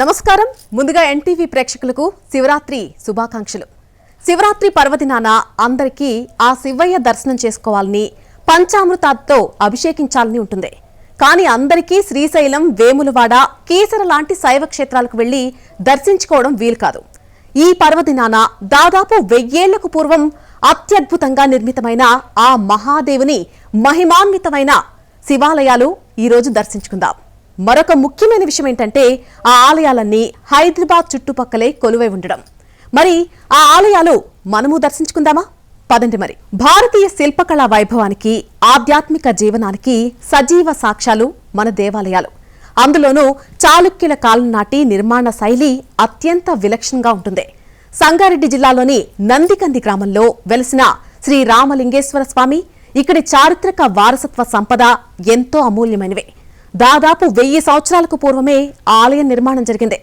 నమస్కారం. ముందుగా ఎన్టీవీ ప్రేక్షకులకు శివరాత్రి శుభాకాంక్షలు. శివరాత్రి పర్వదినాన అందరికీ ఆ శివయ్య దర్శనం చేసుకోవాలని పంచామృతాలతో అభిషేకించాలని ఉంటుంది. కానీ అందరికీ శ్రీశైలం వేములవాడ కీసర లాంటి శైవ క్షేత్రాలకు వెళ్ళి దర్శించుకోవడం వీలు కాదు. ఈ పర్వదినాన దాదాపు వెయ్యేళ్ళకు పూర్వం అత్యద్భుతంగా నిర్మితమైన ఆ మహాదేవుని మహిమాన్వితమైన శివాలయాలు ఈ రోజు దర్శించుకుందాం. మరొక ముఖ్యమైన విషయం ఏంటంటే ఆ ఆలయాలన్నీ హైదరాబాద్ చుట్టుపక్కలే కొలువై ఉండడం. మరి ఆ ఆలయాలు మనము దర్శించుకుందామా? పదండి మరి. భారతీయ శిల్పకళా వైభవానికి ఆధ్యాత్మిక జీవనానికి సజీవ సాక్ష్యాలు మన దేవాలయాలు. అందులోనూ చాళుక్యుల కాలం నాటి నిర్మాణ శైలి అత్యంత విలక్షణంగా ఉంటుంది. సంగారెడ్డి జిల్లాలోని నందికంది గ్రామంలో వెలసిన శ్రీ రామలింగేశ్వర స్వామి ఇక్కడి చారిత్రక వారసత్వ సంపద ఎంతో అమూల్యమైనవే. దాదాపు వెయ్యి సంవత్సరాలకు పూర్వమే ఆలయం నిర్మాణం జరిగింది.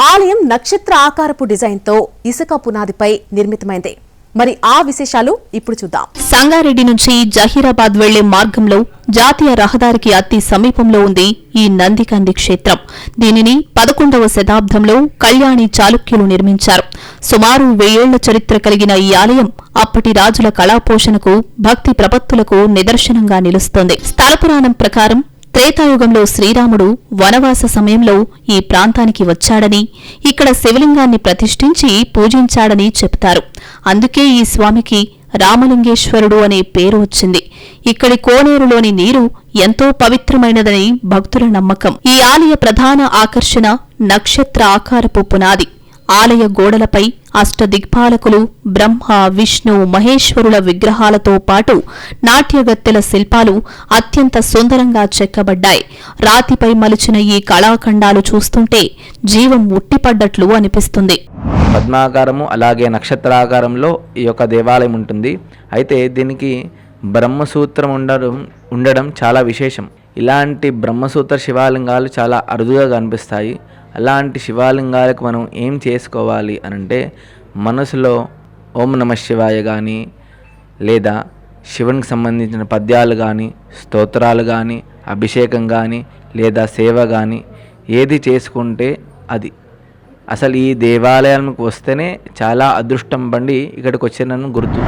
ఆలయం నక్షత్ర ఆకారపు డిజైన్తో ఇసుక పునాదిపై నిర్మితమైంది. మరి ఆ విశేషాలు ఇప్పుడు చూద్దాం. సంగారెడ్డి నుంచి జహీరాబాద్ వెళ్ళే మార్గంలో జాతీయ రహదారికి అతి సమీపంలో ఉంది ఈ నందికంది క్షేత్రం. దీనిని పదకొండవ శతాబ్దంలో కళ్యాణి చాళుక్యులు నిర్మించారు. సుమారు వెయ్యేళ్ళ చరిత్ర కలిగిన ఈ ఆలయం అప్పటి రాజుల కళాపోషణకు భక్తి ప్రపత్తులకు నిదర్శనంగా నిలుస్తోంది. స్థల పురాణం ప్రకారం త్రేతాయుగంలో శ్రీరాముడు వనవాస సమయంలో ఈ ప్రాంతానికి వచ్చాడని ఇక్కడ శివలింగాన్ని ప్రతిష్ఠించి పూజించాడని చెప్తారు అందుకే ఈ స్వామికి రామలింగేశ్వరుడు అనే పేరు వచ్చింది. ఇక్కడి కోనేరులోని నీరు ఎంతో పవిత్రమైనదని భక్తుల నమ్మకం. ఈ ఆలయ ప్రధాన ఆకర్షణ నక్షత్ర ఆకారపు పునాది. ఆలయ గోడలపై అష్టదిక్పాలకులు బ్రహ్మ విష్ణు మహేశ్వరుల విగ్రహాలతో పాటు నాట్యగత్తెల శిల్పాలు అత్యంత సుందరంగా చెక్కబడ్డాయి. రాతిపై మలిచిన ఈ కళాఖండాలు చూస్తుంటే జీవం ఉట్టిపడ్డట్లు అనిపిస్తుంది. పద్మాకారము అలాగే నక్షత్రాకారంలో ఈ యొక్క దేవాలయం ఉంటుంది. అయితే దీనికి బ్రహ్మసూత్రం ఉండడం ఉండడం చాలా విశేషం. ఇలాంటి బ్రహ్మసూత్ర శివాలింగాలు చాలా అరుదుగా కనిపిస్తాయి. అలాంటి శివాలింగాలకు మనం ఏం చేసుకోవాలి అని అంటే మనసులో ఓం నమ శివాయ కానీ లేదా శివునికి సంబంధించిన పద్యాలు కానీ స్తోత్రాలు కానీ అభిషేకం కానీ లేదా సేవ కానీ ఏది చేసుకుంటే అది. అసలు ఈ దేవాలయానికి వస్తేనే చాలా అదృష్టం బండి ఇక్కడికి వచ్చినను గుర్తు.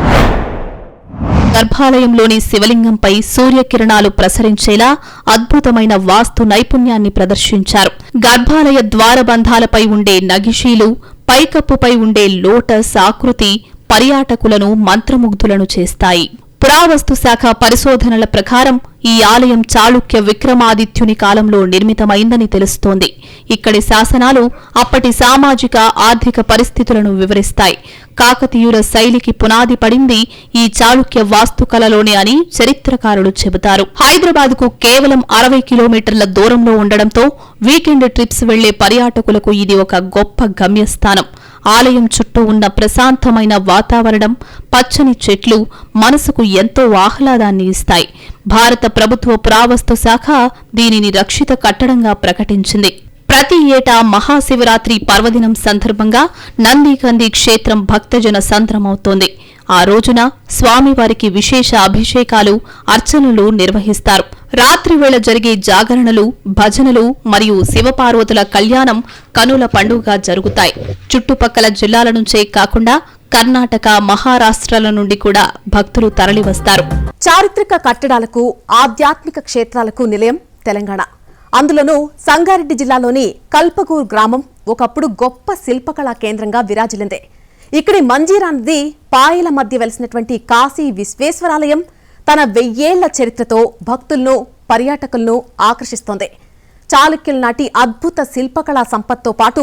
గర్భాలయంలోని శివలింగంపై సూర్యకిరణాలు ప్రసరించేలా అద్భుతమైన వాస్తు నైపుణ్యాన్ని ప్రదర్శించారు. గర్భాలయ ద్వారబంధాలపై ఉండే నగిషీలు పైకప్పుపై ఉండే లోటస్ ఆకృతి పర్యాటకులను మంత్రముగ్ధులను చేస్తాయి. పురావస్తు శాఖ పరిశోధనల ప్రకారం ఈ ఆలయం చాళుక్య విక్రమాదిత్యుని కాలంలో నిర్మితమైందని తెలుస్తోంది. ఇక్కడి శాసనాలు అప్పటి సామాజిక ఆర్థిక పరిస్థితులను వివరిస్తాయి. కాకతీయుల శైలికి పునాది పడింది ఈ చాళుక్య వాస్తుకలలోనే అని చరిత్రకారులు చెబుతారు. హైదరాబాద్కు కేవలం అరవై కిలోమీటర్ల దూరంలో ఉండడంతో వీకెండ్ ట్రిప్స్ వెళ్ళే పర్యాటకులకు ఇది ఒక గొప్ప గమ్యస్థానం. ఆలయం చుట్టూ ఉన్న ప్రశాంతమైన వాతావరణం పచ్చని చెట్లు మనసుకు ఎంతో ఆహ్లాదాన్ని ఇస్తాయి. భారత ప్రభుత్వ పురావస్తు శాఖ దీనిని రక్షిత కట్టడంగా ప్రకటించింది. ప్రతి ఏటా మహాశివరాత్రి పర్వదినం సందర్భంగా నందికంది క్షేత్రం భక్తజన సంద్రమవుతోంది. ఆ రోజున స్వామివారికి విశేష అభిషేకాలు అర్చనలు నిర్వహిస్తారు. రాత్రివేళ జరిగే జాగరణలు భజనలు మరియు శివపార్వతుల కళ్యాణం కనుల పండుగగా జరుగుతాయి. చుట్టుపక్కల జిల్లాల నుంచే కాకుండా కర్ణాటక మహారాష్ట్రాల నుండి కూడా భక్తులు తరలివస్తారు. చారిత్రక కట్టడాలకు ఆధ్యాత్మిక క్షేత్రాలకు నిలయం తెలంగాణ. అందులోనూ సంగారెడ్డి జిల్లాలోని కల్పగూర్ గ్రామం ఒకప్పుడు గొప్ప శిల్పకళా కేంద్రంగా విరాజిల్లిందే. ఇక్కడి మంజీరా నది పాయల మధ్య వెలిసినటువంటి కాశీ విశ్వేశ్వరాలయం తన వెయ్యేళ్ళ చరిత్రతో భక్తులను పర్యాటకులను ఆకర్షిస్తోంది. చాళుక్యుల నాటి అద్భుత శిల్పకళా సంపత్తో పాటు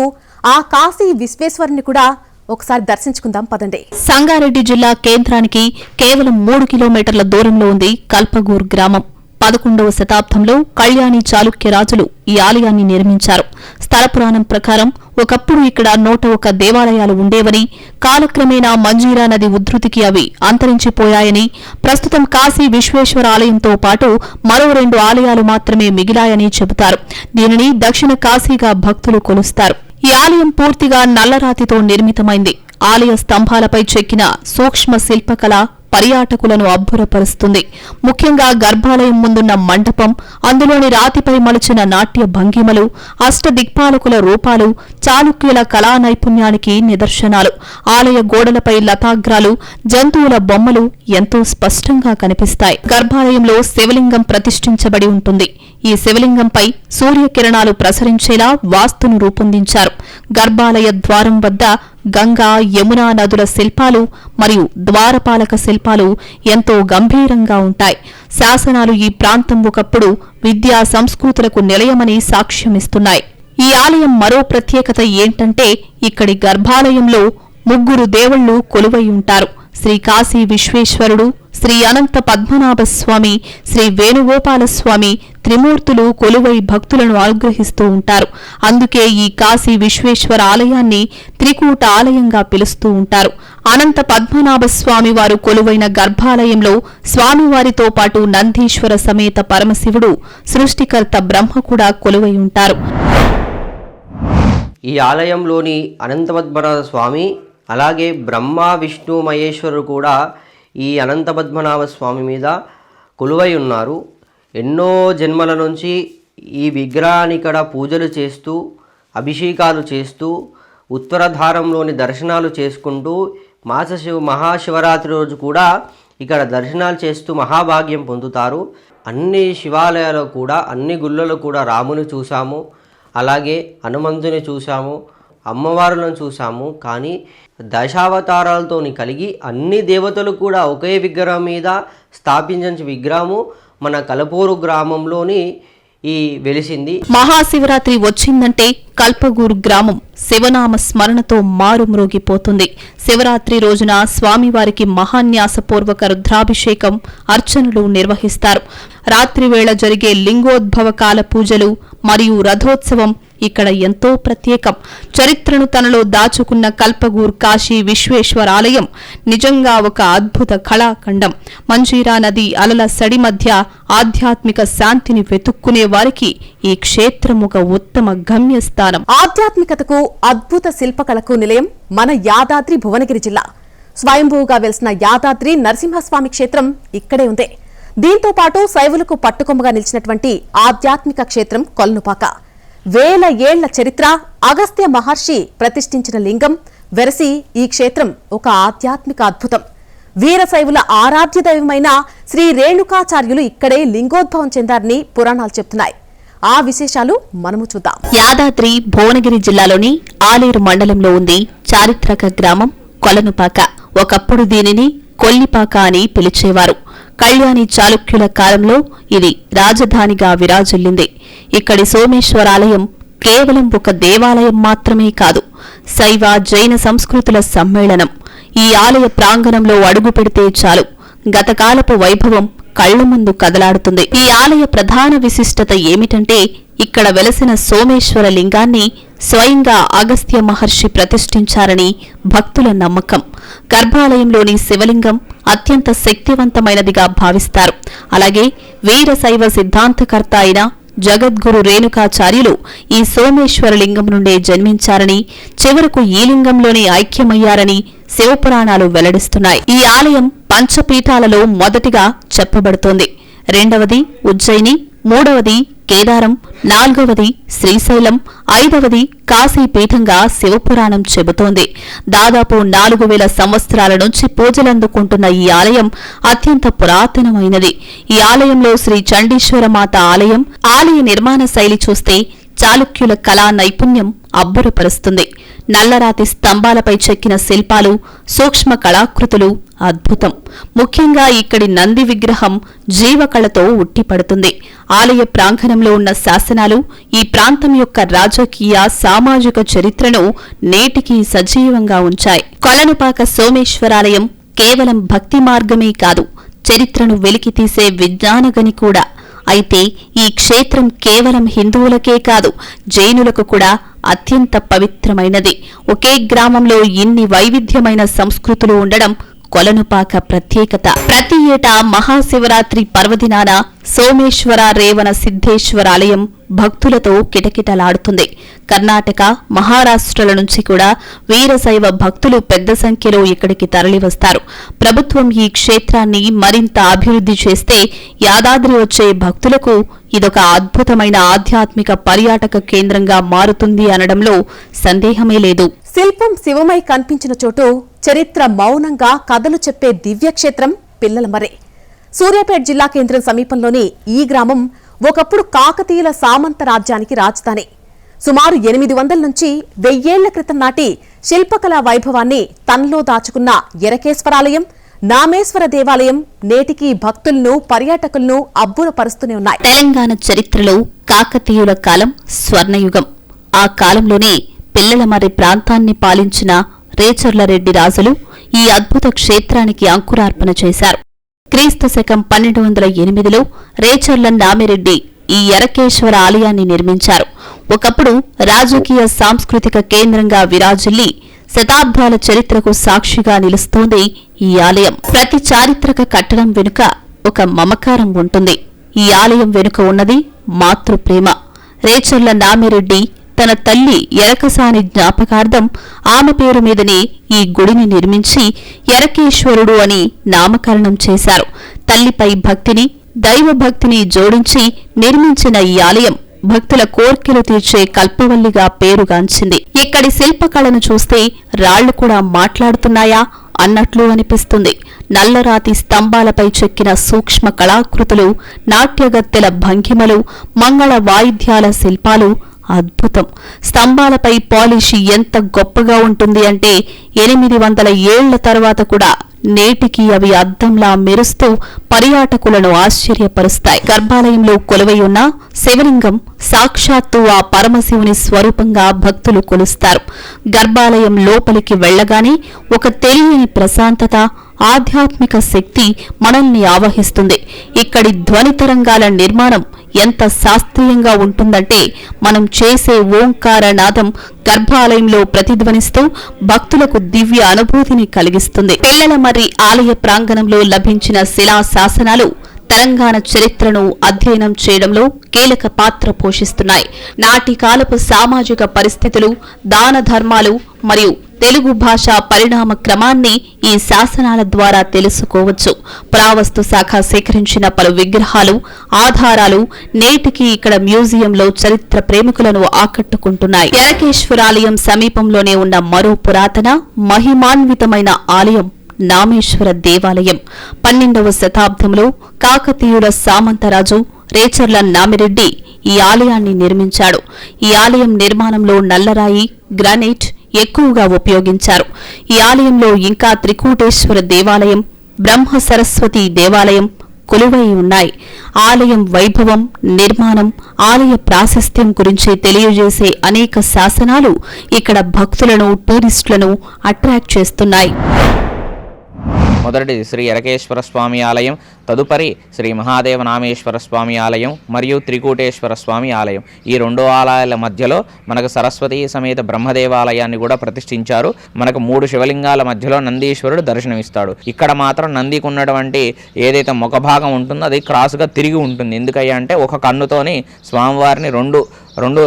ఆ కాశీ విశ్వేశ్వరుని కూడా ఒకసారి దర్శించుకుందాం పదండి. సంగారెడ్డి జిల్లా కేంద్రానికి కేవలం మూడు కిలోమీటర్ల దూరంలో ఉంది కల్పగూర్ గ్రామం. పదకొండవ శతాబ్దంలో కళ్యాణి చాళుక్య రాజులు ఈ ఆలయాన్ని నిర్మించారు. స్థల పురాణం ప్రకారం ఒకప్పుడు ఇక్కడ నూట ఒక దేవాలయాలు ఉండేవని కాలక్రమేణా మంజీరా నది ఉధృతికి అవి అంతరించిపోయాయని ప్రస్తుతం కాశీ విశ్వేశ్వర ఆలయంతో పాటు మరో రెండు ఆలయాలు మాత్రమే మిగిలాయని చెబుతారు. దీనిని దక్షిణ కాశీగా భక్తులు కొలుస్తారు. ఈ ఆలయం పూర్తిగా నల్లరాతితో నిర్మితమైంది. ఆలయ స్తంభాలపై చెక్కిన సూక్ష్మ శిల్పకళ పర్యాటకులను అబ్బురపరుస్తుంది. ముఖ్యంగా గర్భాలయం ముందున్న మండపం అందులోని రాతిపై మలిచిన నాట్య భంగిమలు అష్టదిక్పాలకుల రూపాలు చాళుక్యుల కళా నైపుణ్యానికి నిదర్శనాలు. ఆలయ గోడలపై లతాగ్రాలు జంతువుల బొమ్మలు ఎంతో స్పష్టంగా కనిపిస్తాయి. గర్భాలయంలో శివలింగం ప్రతిష్ఠించబడి ఉంటుంది. ఈ శివలింగంపై సూర్యకిరణాలు ప్రసరించేలా వాస్తును రూపొందించారు. గర్భాలయ ద్వారం వద్ద గంగా యమునా నదుల శిల్పాలు మరియు ద్వారపాలక శిల్పాలు ఎంతో గంభీరంగా ఉంటాయి. శాసనాలు ఈ ప్రాంతం ఒకప్పుడు విద్యా సంస్కృతులకు నిలయమని సాక్ష్యమిస్తున్నాయి. ఈ ఆలయం మరో ప్రత్యేకత ఏంటంటే ఇక్కడి గర్భాలయంలో ముగ్గురు దేవుళ్ళు కొలువై ఉంటారు. శ్రీ కాశీ విశ్వేశ్వరుడు శ్రీ అనంత పద్మనాభ స్వామి శ్రీ వేణుగోపాలస్వామి త్రిమూర్తులు కొలువై భక్తులను అనుగ్రహిస్తూ ఉంటారు. అందుకే ఈ కాశీ విశ్వేశ్వర ఆలయాన్ని త్రికూట ఆలయంగా పిలుస్తూ ఉంటారు. అనంత పద్మనాభ స్వామి వారు కొలువైన గర్భాలయంలో స్వామివారితో పాటు నందీశ్వర సమేత పరమశివుడు సృష్టికర్త బ్రహ్మ కూడా కొలువై ఉంటారు. ఈ ఆలయంలోని అనంతపద్మనాభ స్వామి అలాగే బ్రహ్మ విష్ణు మహేశ్వరుడు కూడా ఈ అనంతపద్మనాభ స్వామి మీద కొలువై ఉన్నారు. ఎన్నో జన్మల నుంచి ఈ విగ్రహాన్ని ఇక్కడ పూజలు చేస్తూ అభిషేకాలు చేస్తూ ఉత్తరధారంలోని దర్శనాలు చేసుకుంటూ మాసశివ మహాశివరాత్రి రోజు కూడా ఇక్కడ దర్శనాలు చేస్తూ మహాభాగ్యం పొందుతారు. అన్ని శివాలయాలు కూడా అన్ని గుళ్ళలో కూడా రాముని చూసాము అలాగే హనుమంతుని చూసాము అమ్మవారులను చూసాము కానీ దశావతారాలతోని కలిగి అన్ని దేవతలు కూడా ఒకే విగ్రహం మీద స్థాపించిన విగ్రహము. మన కలపూరు గ్రామంలోని ఈ వెలిసింది. మహాశివరాత్రి వచ్చిందంటే కల్పగూరు గ్రామం. శివనామ స్మరణతో మారుమ్రోగిపోతుంది శివరాత్రి రోజున స్వామివారికి మహాన్యాసపూర్వక రుద్రాభిషేకం అర్చనలు నిర్వహిస్తారు. రాత్రివేళ జరిగే లింగోద్భవ కాల పూజలు మరియు రథోత్సవం ఇక్కడ ఎంతో ప్రత్యేకం. చరిత్రను తనలో దాచుకున్న కల్పగూర్ కాశీ విశ్వేశ్వర ఆలయం నిజంగా ఒక అద్భుత కళాఖండం. మంజీరా నది అలల సడి మధ్య ఆధ్యాత్మిక శాంతిని వెతుక్కునే వారికి ఈ క్షేత్రం ఒక ఉత్తమ గమ్యస్థానం. ఆధ్యాత్మికతకు అద్భుత శిల్పకళకు నిలయం మన యాదాద్రి భువనగిరి జిల్లా. స్వయంభూగా వెలిసిన యాదాద్రి నరసింహస్వామి క్షేత్రం ఇక్కడే ఉంది. దీంతో పాటు శైవులకు పట్టుకొమ్మగా నిలిచినటువంటి ఆధ్యాత్మిక క్షేత్రం కొల్నుపాక. వేల ఏళ్ళ చరిత్ర అగస్త్య మహర్షి ప్రతిష్ఠించిన లింగం వెరసి ఈ క్షేత్రం ఒక ఆధ్యాత్మిక అద్భుతం. వీరశైవుల ఆరాధ్య దైవమైన శ్రీ రేణుకాచార్యులు ఇక్కడే లింగోద్భవం చెందారని పురాణాలు చెప్తున్నాయి. ఆ విశేషాలు మనము చూద్దాం. యాదాద్రి భువనగిరి జిల్లాలోని ఆలేరు మండలంలో ఉంది చారిత్రక గ్రామం కొలనుపాక. ఒకప్పుడు దీనిని కొల్లిపాక అని పిలిచేవారు. కళ్యాణి చాళుక్యుల కాలంలో ఇది రాజధానిగా విరాజిల్లింది. ఇక్కడి సోమేశ్వరాలయం కేవలం ఒక దేవాలయం మాత్రమే కాదు శైవ జైన సంస్కృతుల సమ్మేళనం. ఈ ఆలయ ప్రాంగణంలో అడుగు పెడితే చాలు. గతకాలపు వైభవం కళ్ళ ముందు కదలాడుతుంది. ఈ ఆలయ ప్రధాన విశిష్టత ఏమిటంటే ఇక్కడ వెలసిన సోమేశ్వర లింగాన్ని స్వయంగా అగస్త్య మహర్షి ప్రతిష్ఠించారని భక్తుల నమ్మకం. గర్భాలయంలోని శివలింగం అత్యంత శక్తివంతమైనదిగా భావిస్తారు. అలాగే వీరశైవ సిద్ధాంతకర్త అయిన జగద్గురు రేణుకాచార్యులు ఈ సోమేశ్వర లింగం నుండే జన్మించారని చివరకు ఈ లింగంలోనే ఐక్యమయ్యారని శివపురాణాలు వెల్లడిస్తున్నాయి. ఈ ఆలయం పంచపీఠాలలో మొదటిగా చెప్పబడుతోంది. రెండవది ఉజ్జయిని మూడవది కేదారం నాల్గవది శ్రీశైలం ఐదవది కాశీపీఠంగా శివపురాణం చెబుతోంది. దాదాపు నాలుగు వేల సంవత్సరాల నుంచి పూజలందుకుంటున్న ఈ ఆలయం అత్యంత పురాతనమైనది. ఈ ఆలయంలో శ్రీ చండీశ్వరమాత ఆలయం ఆలయ నిర్మాణ శైలి చూస్తే చాళుక్యుల కళా నైపుణ్యం అబ్బురపరుస్తుంది. నల్లరాతి స్తంభాలపై చెక్కిన శిల్పాలు సూక్ష్మ కళాకృతులు అద్భుతం. ముఖ్యంగా ఇక్కడి నంది విగ్రహం జీవకళతో ఉట్టిపడుతుంది. ఆలయ ప్రాంగణంలో ఉన్న శాసనాలు ఈ ప్రాంతం యొక్క రాజకీయ సామాజిక చరిత్రను నేటికి సజీవంగా ఉంచాయి. కొలనుపాక సోమేశ్వరాలయం కేవలం భక్తి మార్గమే కాదు చరిత్రను వెలికితీసే విజ్ఞానగని కూడా. అయితే ఈ క్షేత్రం కేవలం హిందువులకే కాదు జైనులకు కూడా అత్యంత పవిత్రమైనది. ఒకే గ్రామంలో ఇన్ని వైవిధ్యమైన సంస్కృతులు ఉండడం కొలనుపాక ప్రత్యేకత. ప్రతి ఏటా మహాశివరాత్రి పర్వదినాన సోమేశ్వర రేవణ సిద్ధేశ్వరాలయం భక్తులతో కిటకిటలాడుతుంది. కర్ణాటక మహారాష్ట్రల నుంచి కూడా వీరశైవ భక్తులు పెద్ద సంఖ్యలో ఇక్కడికి తరలివస్తారు. ప్రభుత్వం ఈ క్షేత్రాన్ని మరింత అభివృద్ధి చేస్తే యాదాద్రి వచ్చే భక్తులకు ఇదొక అద్భుతమైన ఆధ్యాత్మిక పర్యాటక కేంద్రంగా మారుతుంది అనడంలో సందేహమే లేదు. శిల్పం శివమై కనిపించిన చోటు చరిత్ర మౌనంగా కథలు చెప్పే దివ్యక్షేత్రం పిల్లలమర్రి సూర్యాపేట జిల్లా కేంద్రం సమీపంలోని ఈ గ్రామం ఒకప్పుడు కాకతీయుల సామంత రాజ్యానికి రాజధాని. సుమారు ఎనిమిది వందల నుంచి వెయ్యేళ్ళ క్రితం నాటి శిల్పకళా వైభవాన్ని తనలో దాచుకున్న ఎరకేశ్వరాలయం నామేశ్వర దేవాలయం నేటికి భక్తులను పర్యాటకులను అబ్బురపరుస్తూనే ఉన్నాయి. తెలంగాణ చరిత్రలో కాకతీయుల కాలం స్వర్ణయుగం. ఆ కాలంలోనే పిల్లలమర్రి ప్రాంతాన్ని పాలించిన రేచర్లరెడ్డి రాజులు ఈ అద్భుత క్షేత్రానికి అంకురార్పణ చేశారు. క్రీస్తు శకం పన్నెండు వందల ఎనిమిదిలో రేచర్ల నామిరెడ్డి ఈ ఎరకేశ్వర ఆలయాన్ని నిర్మించారు. ఒకప్పుడు రాజకీయ సాంస్కృతిక కేంద్రంగా విరాజిల్లి శతాబ్దాల చరిత్రకు సాక్షిగా నిలుస్తోంది ఈ ఆలయం. ప్రతి చారిత్రక కట్టడం వెనుక ఒక మమకారం ఉంటుంది. ఈ ఆలయం వెనుక ఉన్నది మాతృప్రేమ. రేచర్ల నామిరెడ్డి తన తల్లి ఎరకసాని జ్ఞాపకార్థం ఆమె పేరు మీదనే ఈ గుడిని నిర్మించి ఎరకేశ్వరుడు అని నామకరణం చేశారు. తల్లిపై భక్తిని దైవభక్తిని జోడించి నిర్మించిన ఈ ఆలయం భక్తుల కోర్కెలు తీర్చే కల్పవల్లిగా పేరుగాంచింది. ఇక్కడి శిల్పకళను చూస్తే రాళ్ళు కూడా మాట్లాడుతున్నాయా అన్నట్లు అనిపిస్తుంది. నల్లరాతి స్తంభాలపై చెక్కిన సూక్ష్మ కళాకృతులు నాట్యగత్తెల భంగిమలు మంగళ వాయిద్యాల శిల్పాలు అద్భుతం. స్తంభాలపై పాలిష్ ఎంత గొప్పగా ఉంటుంది అంటే ఎనిమిది వందల ఏళ్ళ తర్వాత కూడా నేటికి అవి అద్దంలా మెరుస్తూ పర్యాటకులను ఆశ్చర్యపరుస్తాయి. గర్భాలయంలో కొలువై ఉన్న శివలింగం సాక్షాత్తు ఆ పరమశివుని స్వరూపంగా భక్తులు కొలుస్తారు. గర్భాలయం లోపలికి వెళ్ళగానే ఒక తెలియని ప్రశాంతత ఆధ్యాత్మిక శక్తి మనల్ని ఆవహిస్తుంది. ఇక్కడి ధ్వని తరంగాల నిర్మాణం ఎంత శాస్త్రీయంగా ఉంటుందంటే మనం చేసే ఓంకార నాదం గర్భాలయంలో ప్రతిధ్వనిస్తూ భక్తులకు దివ్య అనుభూతిని కలిగిస్తుంది. పిల్లల మర్రి ఆలయ ప్రాంగణంలో లభించిన శిలా శాసనాలు తెలంగాణ చరిత్రను అధ్యయనం చేయడంలో కీలక పాత్ర పోషిస్తున్నాయి. నాటి కాలపు సామాజిక పరిస్థితులు దాన ధర్మాలు మరియు తెలుగు భాష పరిణామ క్రమాన్ని ఈ శాసనాల ద్వారా తెలుసుకోవచ్చు. పురావస్తు శాఖ సేకరించిన పలు విగ్రహాలు ఆధారాలు నేటికి ఇక్కడ మ్యూజియంలో చరిత్ర ప్రేమికులను ఆకట్టుకుంటున్నాయి. ఎరకేశ్వరాలయం సమీపంలోనే ఉన్న మరో పురాతన మహిమాన్వితమైన ఆలయం నామేశ్వర దేవాలయం. పన్నెండవ శతాబ్దంలో కాకతీయుల సామంతరాజు రేచర్ల నామిరెడ్డి ఈ ఆలయాన్ని నిర్మించాడు. ఈ ఆలయం నిర్మాణంలో నల్లరాయి గ్రానైట్ ఎక్కువగా ఉపయోగించారు. ఈ ఆలయంలో ఇంకా త్రికూటేశ్వర దేవాలయం బ్రహ్మ సరస్వతి దేవాలయం కొలువై ఉన్నాయి. ఆలయం వైభవం నిర్మాణం ఆలయ ప్రాశస్త్యం గురించి తెలియజేసే అనేక శాసనాలు ఇక్కడ భక్తులను టూరిస్టులను అట్రాక్ట్ చేస్తున్నాయి. మొదటిది శ్రీ ఎరకేశ్వర స్వామి ఆలయం తదుపరి శ్రీ మహాదేవ నామేశ్వర స్వామి ఆలయం మరియు త్రికూటేశ్వర స్వామి ఆలయం. ఈ రెండు ఆలయాల మధ్యలో మనకు సరస్వతి సమేత బ్రహ్మదేవాలయాన్ని కూడా ప్రతిష్ఠించారు. మనకు మూడు శివలింగాల మధ్యలో నందీశ్వరుడు దర్శనమిస్తాడు. ఇక్కడ మాత్రం నందికి ఉన్నటువంటి ఏదైతే ముఖ భాగం ఉంటుందో అది క్రాస్గా తిరిగి ఉంటుంది. ఎందుకయ్యా అంటే ఒక కన్నుతోని స్వామివారిని రెండు రెండు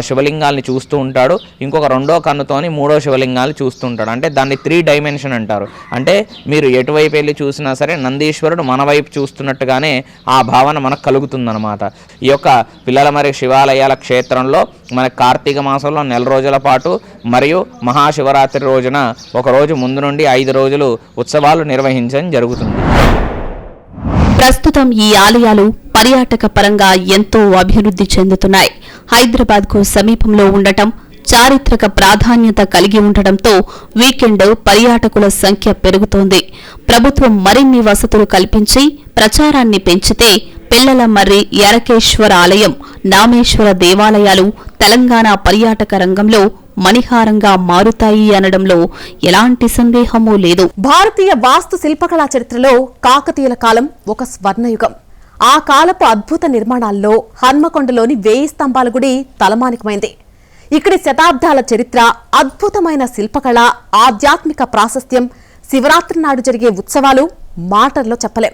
శివలింగాల్ని చూస్తూ ఉంటాడు. ఇంకొక రెండో కన్నుతోని మూడో శివలింగాన్ని చూస్తూ ఉంటాడు. అంటే దాన్ని త్రీ డైమెన్షన్ అంటారు. అంటే మీరు ఎటువైపు వెళ్ళి చూసినా సరే నందీశ్వరుడు మన వైపు చూస్తున్నట్టుగానే ఆ భావన మనకు కలుగుతుందన్నమాట. ఈ యొక్క పిల్లల మరి శివాలయాల క్షేత్రంలో మన కార్తీక మాసంలో నెల రోజుల పాటు మరియు మహాశివరాత్రి రోజున ఒక రోజు ముందు నుండి ఐదు రోజులు ఉత్సవాలు నిర్వహించడం జరుగుతుంది. ప్రస్తుతం ఈ ఆలయాలు పర్యాటక పరంగా ఎంతో అభివృద్ధి చెందుతున్నాయి. హైదరాబాద్కు సమీపంలో ఉండటం చారిత్రక ప్రాధాన్యత కలిగి ఉండటంతో వీకెండ్ పర్యాటకుల సంఖ్య పెరుగుతోంది. ప్రభుత్వం మరిన్ని వసతులు కల్పించి ప్రచారాన్ని పెంచితే పిల్లల మర్రి ఎరకేశ్వర ఆలయం నామేశ్వర దేవాలయాలు తెలంగాణ పర్యాటక రంగంలో మణిహారంగా మారుతాయి అనడంలో ఎలాంటి సందేహమూ లేదు. భారతీయ వాస్తు శిల్పకళా చరిత్రలో కాకతీయుల కాలం ఒక స్వర్ణయుగం. ఆ కాలపు అద్భుత నిర్మాణాల్లో హన్మకొండలోని వేయి స్తంభాల గుడి తలమానికమైంది. ఇక్కడి శతాబ్దాల చరిత్ర అద్భుతమైన శిల్పకళ ఆధ్యాత్మిక ప్రాశస్త్యం శివరాత్రి నాడు జరిగే ఉత్సవాలు మాటల్లో చెప్పలేం.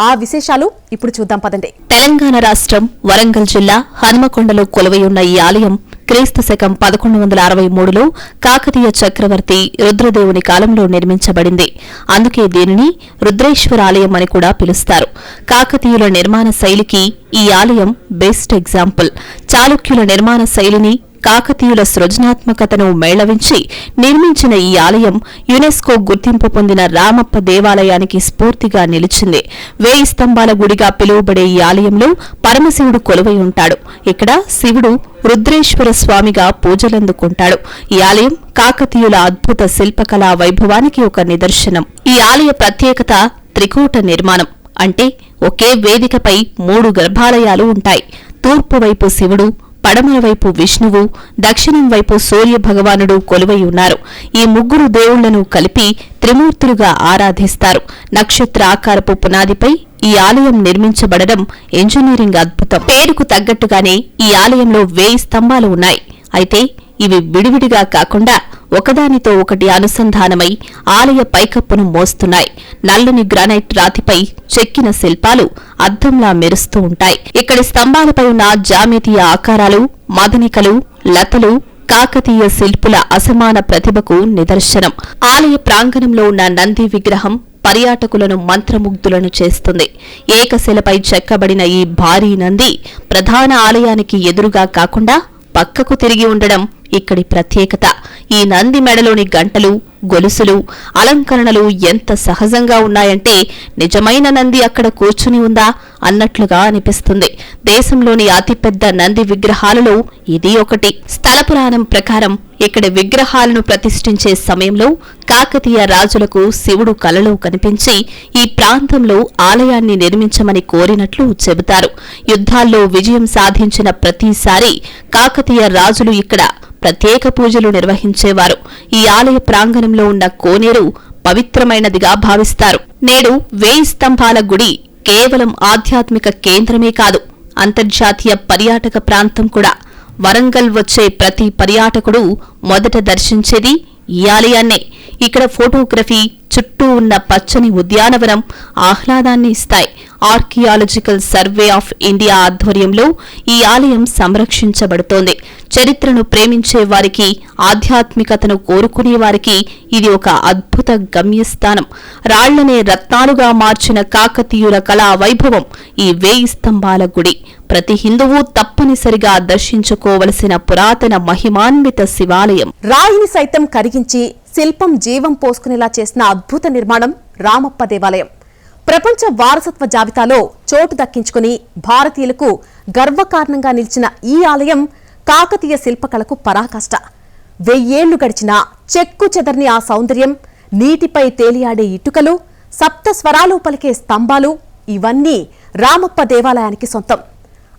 ఆ విశేషాలు ఇప్పుడు చూద్దాం పదండి. తెలంగాణ రాష్ట్రం వరంగల్ జిల్లా హనుమకొండలో కొలువైయున్న ఈ ఆలయం క్రీస్తు శకం పదకొండు వందల అరవై మూడులో కాకతీయ చక్రవర్తి రుద్రదేవుని కాలంలో నిర్మించబడింది. అందుకే దీనిని రుద్రేశ్వర ఆలయం అని కూడా పిలుస్తారు. కాకతీయుల నిర్మాణ శైలికి ఈ ఆలయం బెస్ట్ ఎగ్జాంపుల్. చాళుక్యుల నిర్మాణ శైలిని కాకతీయుల సృజనాత్మకతను మేళవించి నిర్మించిన ఈ ఆలయం యునెస్కో గుర్తింపు పొందిన రామప్ప దేవాలయానికి స్ఫూర్తిగా నిలిచింది. వేయి స్తంభాల గుడిగా పిలువబడే ఈ ఆలయంలో పరమశివుడు కొలువై ఉంటాడు. ఇక్కడ శివుడు రుద్రేశ్వర స్వామిగా పూజలందుకుంటాడు. ఈ ఆలయం కాకతీయుల అద్భుత శిల్పకళా వైభవానికి ఒక నిదర్శనం. ఈ ఆలయ ప్రత్యేకత త్రికూట నిర్మాణం. అంటే ఒకే వేదికపై మూడు గర్భాలయాలు ఉంటాయి. తూర్పు వైపు శివుడు పడమర వైపు విష్ణువు దక్షిణం వైపు సూర్య భగవానుడు కొలువై ఉన్నారు. ఈ ముగ్గురు దేవుళ్ళను కలిపి త్రిమూర్తులుగా ఆరాధిస్తారు. నక్షత్ర ఆకారపు పునాదిపై ఈ ఆలయం నిర్మించబడడం ఇంజనీరింగ్ అద్భుతం. పేరుకు తగ్గట్టుగానే ఈ ఆలయంలో వేయి స్తంభాలు ఉన్నాయి. అయితే ఇవి విడివిడిగా కాకుండా ఒకదానితో ఒకటి అనుసంధానమై ఆలయ పైకప్పును మోస్తున్నాయి. నల్లని గ్రానైట్ రాతిపై చెక్కిన శిల్పాలు అద్దంలా మెరుస్తూ ఉంటాయి. ఇక్కడి స్తంభాలపై ఉన్న జామితీయ ఆకారాలు మదనికలు లతలు కాకతీయ శిల్పుల అసమాన ప్రతిభకు నిదర్శనం. ఆలయ ప్రాంగణంలో ఉన్న నంది విగ్రహం పర్యాటకులను మంత్రముగ్ధులను చేస్తుంది. ఏకశిలపై చెక్కబడిన ఈ భారీ నంది ప్రధాన ఆలయానికి ఎదురుగా కాకుండా పక్కకు తిరిగి ఉండడం ఇక్కడి ప్రత్యేకత. ఈ నంది మెడలోని గంటలు గొలుసులు అలంకరణలు ఎంత సహజంగా ఉన్నాయంటే నిజమైన నంది అక్కడ కూర్చుని ఉందా అన్నట్లుగా అనిపిస్తుంది. దేశంలోని అతిపెద్ద నంది విగ్రహాలలో ఇది ఒకటి. స్థల పురాణం ప్రకారం ఇక్కడ విగ్రహాలను ప్రతిష్ఠించే సమయంలో కాకతీయ రాజులకు శివుడు కలలో కనిపించి ఈ ప్రాంతంలో ఆలయాన్ని నిర్మించమని కోరినట్లు చెబుతారు. యుద్ధాల్లో విజయం సాధించిన ప్రతిసారి కాకతీయ రాజులు ఇక్కడ ప్రత్యేక పూజలు నిర్వహించేవారు. ఈ ఆలయ ప్రాంగణం ప్రాంగణంలో ఉన్న కోనేరు పవిత్రమైనదిగా భావిస్తారు. నేడు వేయి స్తంభాల గుడి కేవలం ఆధ్యాత్మిక కేంద్రమే కాదు అంతర్జాతీయ పర్యాటక ప్రాంతం కూడా. వరంగల్ వచ్చే ప్రతి పర్యాటకుడు మొదట దర్శించేది ఈ ఆలయాన్నే ఇక్కడ ఫోటోగ్రఫీ చుట్టూ ఉన్న పచ్చని ఉద్యానవనం ఆహ్లాదాన్ని ఇస్తాయి. ఆర్కియాలజికల్ సర్వే ఆఫ్ ఇండియా ఆధ్వర్యంలో ఈ ఆలయం సంరక్షించబడుతోంది. చరిత్రను ప్రేమించే వారికి ఆధ్యాత్మికతను కోరుకునే వారికి ఇది ఒక అద్భుత గమ్యస్థానం. రాళ్ళనే రత్నాలుగా మార్చిన కాకతీయుల కళా వైభవం ఈ వేయి స్తంభాల గుడి. ప్రతి హిందువు తప్పనిసరిగా దర్శించుకోవలసిన పురాతన మహిమాన్విత శివాలయం. రాయిని సైతం కరిగించి శిల్పం జీవం పోసుకునేలా చేసిన అద్భుత నిర్మాణం రామప్ప దేవాలయం. ప్రపంచ వారసత్వ జాబితాలో చోటు దక్కించుకుని భారతీయులకు గర్వకారణంగా నిలిచిన ఈ ఆలయం కాకతీయ శిల్పకళకు పరాకాష్ట. వెయ్యేళ్ళు గడిచిన చెక్కు చెదర్ని ఆ సౌందర్యం నీటిపై తేలియాడే ఇటుకలు సప్త స్వరాలు పలికే స్తంభాలు ఇవన్నీ రామప్ప దేవాలయానికి సొంతం.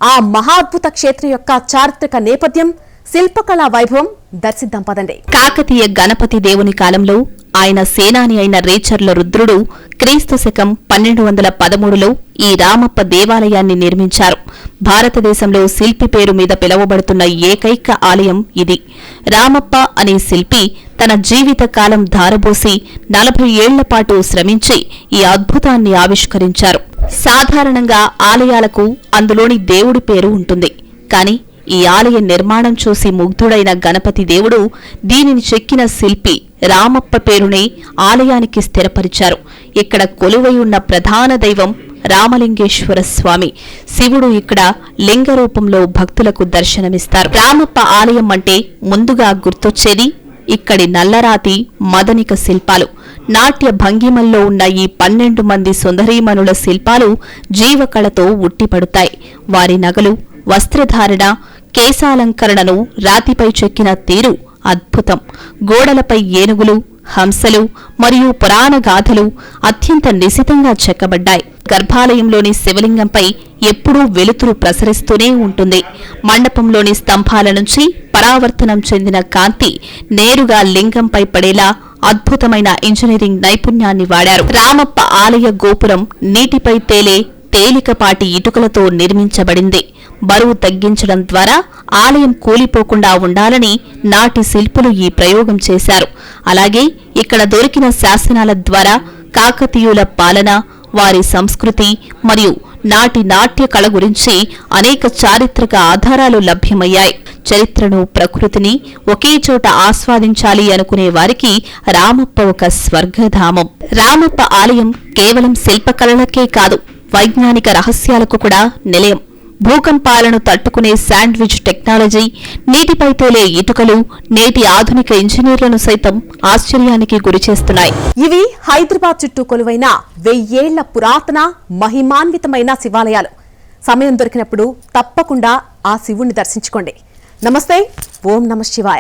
ఆ మహాద్భుత క్షేత్రం యొక్క చారిత్రక నేపథ్యం శిల్పకళా వైభవం దర్శిద్దాం పదండి. కాకతీయ గణపతి దేవుని కాలంలో ఆయన సేనాని అయిన రేచర్ల రుద్రుడు క్రీస్తు శకం పన్నెండు వందల పదమూడులో ఈ రామప్ప దేవాలయాన్ని నిర్మించారు. భారతదేశంలో శిల్పి పేరు మీద పిలువబడుతున్న ఏకైక ఆలయం ఇది. రామప్ప అనే శిల్పి తన జీవిత కాలం ధారబోసి నలభై ఏళ్ళపాటు శ్రమించి ఈ అద్భుతాన్ని ఆవిష్కరించారు. సాధారణంగా ఆలయాలకు అందులోని దేవుడి పేరు ఉంటుంది. కాని ఈ ఆలయ నిర్మాణం చూసి ముగ్ధుడైన గణపతి దేవుడు దీనిని చెక్కిన శిల్పి రామప్ప పేరునే ఆలయానికి స్థిరపరిచారు. ఇక్కడ కొలువై ఉన్న ప్రధాన దైవం రామలింగేశ్వర స్వామి. శివుడు ఇక్కడ లింగ రూపంలో భక్తులకు దర్శనమిస్తారు. రామప్ప ఆలయం అంటే ముందుగా గుర్తొచ్చేది ఇక్కడి నల్లరాతి మదనిక శిల్పాలు. నాట్య భంగిమల్లో ఉన్న ఈ పన్నెండు మంది సుందరీమణుల శిల్పాలు జీవకళతో ఉట్టిపడుతాయి. వారి నగలు వస్త్రధారణ కేశాలంకరణను రాతిపై చెక్కిన తీరు అద్భుతం. గోడలపై ఏనుగులు హంసలు మరియు పురాణ గాథలు అత్యంత నిశితంగా చెక్కబడ్డాయి. గర్భాలయంలోని శివలింగంపై ఎప్పుడూ వెలుతురు ప్రసరిస్తూనే ఉంటుంది. మండపంలోని స్తంభాల నుంచి పరావర్తనం చెందిన కాంతి నేరుగా లింగంపై పడేలా అద్భుతమైన ఇంజనీరింగ్ నైపుణ్యాన్ని వాడారు. రామప్ప ఆలయ గోపురం నీటిపై తేలే తేలికపాటి ఇటుకలతో నిర్మించబడింది. బరువు తగ్గించడం ద్వారా ఆలయం కూలిపోకుండా ఉండాలని నాటి శిల్పులు ఈ ప్రయోగం చేశారు. అలాగే ఇక్కడ దొరికిన శాసనాల ద్వారా కాకతీయుల పాలన వారి సంస్కృతి మరియు నాటి నాట్య కళ గురించి అనేక చారిత్రక ఆధారాలు లభ్యమయ్యాయి. చరిత్రను ప్రకృతిని ఒకే చోట ఆస్వాదించాలి అనుకునే వారికి రామప్ప ఒక స్వర్గధామం. రామప్ప ఆలయం కేవలం శిల్పకళలకే కాదు వైజ్ఞానిక రహస్యాలకు కూడా నిలయం. భూకంపాలను తట్టుకునే శాండ్విచ్ టెక్నాలజీ నీటిపై తేలే ఇటుకలు నేటి ఆధునిక ఇంజనీర్లను సైతం ఆశ్చర్యానికి గురిచేస్తున్నాయి ఇవి హైదరాబాద్ చుట్టూ కొలువైన వెయ్యేళ్ళ పురాతన మహిమాన్వితమైన శివాలయాలు. సమయం దొరికినప్పుడు తప్పకుండా ఆ శివుణ్ణి దర్శించుకోండి. నమస్తే ఓం నమ శివాయ.